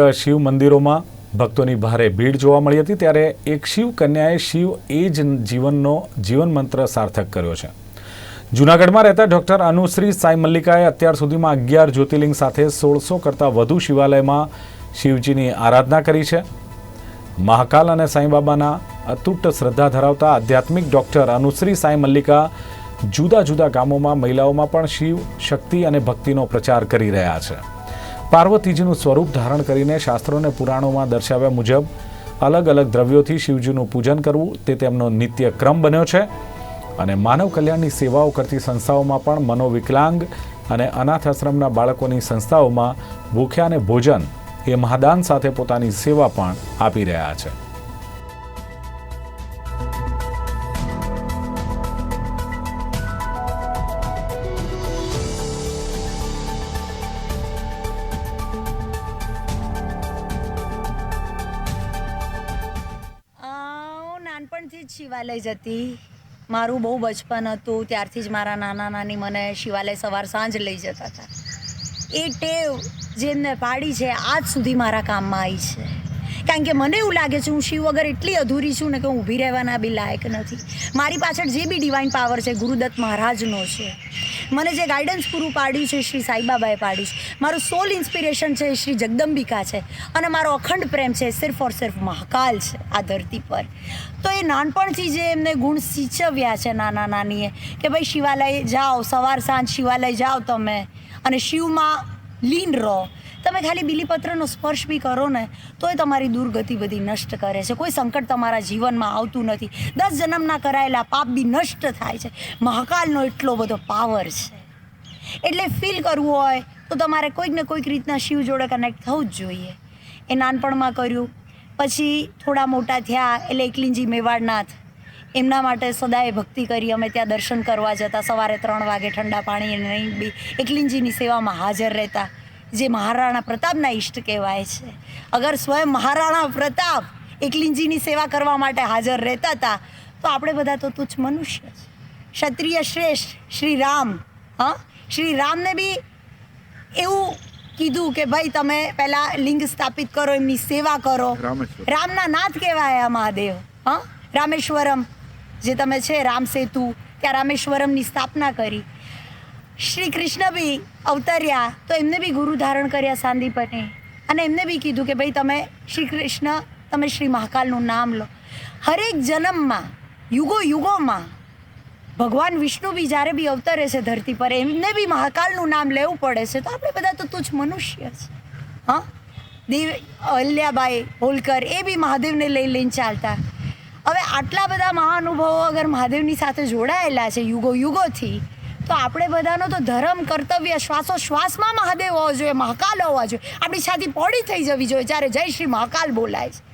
અનેક શિવ મંદિરોમાં ભક્તોની ભારે ભીડ જોવા મળી હતી ત્યારે એક શિવ કન્યાએ શિવ એ જ જીવનનો જીવન મંત્ર સાર્થક કર્યો છે. જૂનાગઢમાં રહેતા ડૉક્ટર અનુશ્રી સાઈ મલ્લિકાએ અત્યાર સુધીમાં અગિયાર જ્યોતિર્લિંગ સાથે સોળસો કરતાં વધુ શિવાલયમાં શિવજીની આરાધના કરી છે. મહાકાલ અને સાંઈબાબાના અતૂટ શ્રદ્ધા ધરાવતા આધ્યાત્મિક ડૉક્ટર અનુશ્રી સાઈ મલ્લિકા જુદા જુદા ગામોમાં મહિલાઓમાં પણ શિવ શક્તિ અને ભક્તિનો પ્રચાર કરી રહ્યા છે. પાર્વતીજીનું સ્વરૂપ ધારણ કરીને શાસ્ત્રો અને પુરાણોમાં દર્શાવ્યા મુજબ અલગ અલગ દ્રવ્યોથી શિવજીનું પૂજન કરવું તે તેમનો નિત્ય ક્રમ બન્યો છે. અને માનવ કલ્યાણની સેવાઓ કરતી સંસ્થાઓમાં પણ મનોવિકલાંગ અને અનાથ આશ્રમના બાળકોની સંસ્થાઓમાં ભૂખ્યા અને ભોજન એ મહાદાન સાથે પોતાની સેવા પણ આપી રહ્યા છે. નાનપણથી જ શિવાલય જતી મારું બહુ બચપન હતું, ત્યારથી જ મારા નાના નાની મને શિવાલય સવાર સાંજ લઈ જતા હતા. એ ટેવ જેમને પાડી છે, આજ સુધી મારા કામમાં આવી છે. કારણ કે મને એવું લાગે છે, હું શિવ વગર એટલી અધૂરી છું ને કે હું ઊભી રહેવાના બી લાયક નથી. મારી પાછળ જે બી ડિવાઇન પાવર છે ગુરુદત્ત મહારાજનો છે. મને જે ગાઈડન્સ પૂરું પાડ્યું છે, શ્રી સાઈબાબાએ પાડ્યું છે. મારું સોલ ઇન્સ્પિરેશન છે શ્રી જગદંબિકા છે. અને મારો અખંડ પ્રેમ છે સિર્ફ ઓર સિર્ફ મહાકાલ છે, આ ધરતી પર. તો એ નાનપણથી જે એમને ગુણ સિંચવ્યા છે નાના નાનીએ કે ભાઈ શિવાલય જાઓ, સવાર સાંજ શિવાલય જાઓ તમે. અને શિવમાં લીન રહો તમે ખાલી બીલીપત્રનો સ્પર્શ બી કરો ને તો એ તમારી દુર્ગતિ બધી નષ્ટ કરે છે. કોઈ સંકટ તમારા જીવનમાં આવતું નથી. દસ જન્મના કરાયેલા પાપ બી નષ્ટ થાય છે. મહાકાલનો એટલો બધો પાવર છે. એટલે ફીલ કરવું હોય, તો તમારે કોઈક ને કોઈક રીતના શિવ જોડે કનેક્ટ થવું જ જોઈએ. એ નાનપણમાં કર્યું. પછી થોડા મોટા થયા, એટલે એકલિંજી મેવાડનાથ એમના માટે સદાય ભક્તિ કરી અમે ત્યાં દર્શન કરવા જતા સવારે ત્રણ વાગે ઠંડા પાણી નહીં બી એકલિંજીની સેવામાં હાજર રહેતા જે મહારાણા પ્રતાપના ઈષ્ટ કહેવાય છે. અગર સ્વયં મહારાણા પ્રતાપ એકલિંજીની સેવા કરવા માટે હાજર રહેતા હતા તો આપણે બધા તો તુચ્છ મનુષ્ય છે ક્ષત્રિય શ્રેષ્ઠ શ્રી રામ હા? શ્રી રામને બી એવું કીધું કે ભાઈ તમે પહેલા લિંગ સ્થાપિત કરો એમની સેવા કરો. રામના નાથ કહેવાય આ મહાદેવ હા? રામેશ્વરમ. જે તમે છે, રામ સેતુ ત્યાં રામેશ્વરમની સ્થાપના કરી. શ્રી કૃષ્ણ બી અવતર્યા, તો એમને બી ગુરુ ધારણ કર્યા સાંદીપને. અને એમને બી કીધું કે, ભાઈ, તમે શ્રી કૃષ્ણ, તમે શ્રી મહાકાલનું નામ લો. હરેક જન્મમાં, યુગો યુગોમાં, ભગવાન વિષ્ણુ બી જ્યારે બી અવતરે છે ધરતી પર, એમને બી મહાકાલનું નામ લેવું પડે છે. તો આપણે બધા તો તુચ્છ મનુષ્ય છે. હા? દેવ અહલ્યાબાઈ હોલકર, એ બી મહાદેવને લઈ લઈને ચાલતા. હવે આટલા બધા મહાનુભાવો અગર મહાદેવની સાથે જોડાયેલા છે યુગો યુગોથી, તો આપણે બધાનો તો ધર્મ, કર્તવ્ય શ્વાસો શ્વાસમાં મહાદેવ હોવો જોઈએ, મહાકાલ હોવા જોઈએ. આપણી છાતી પોડી થઈ જવી જોઈએ જ્યારે જય શ્રી મહાકાલ બોલાય છે.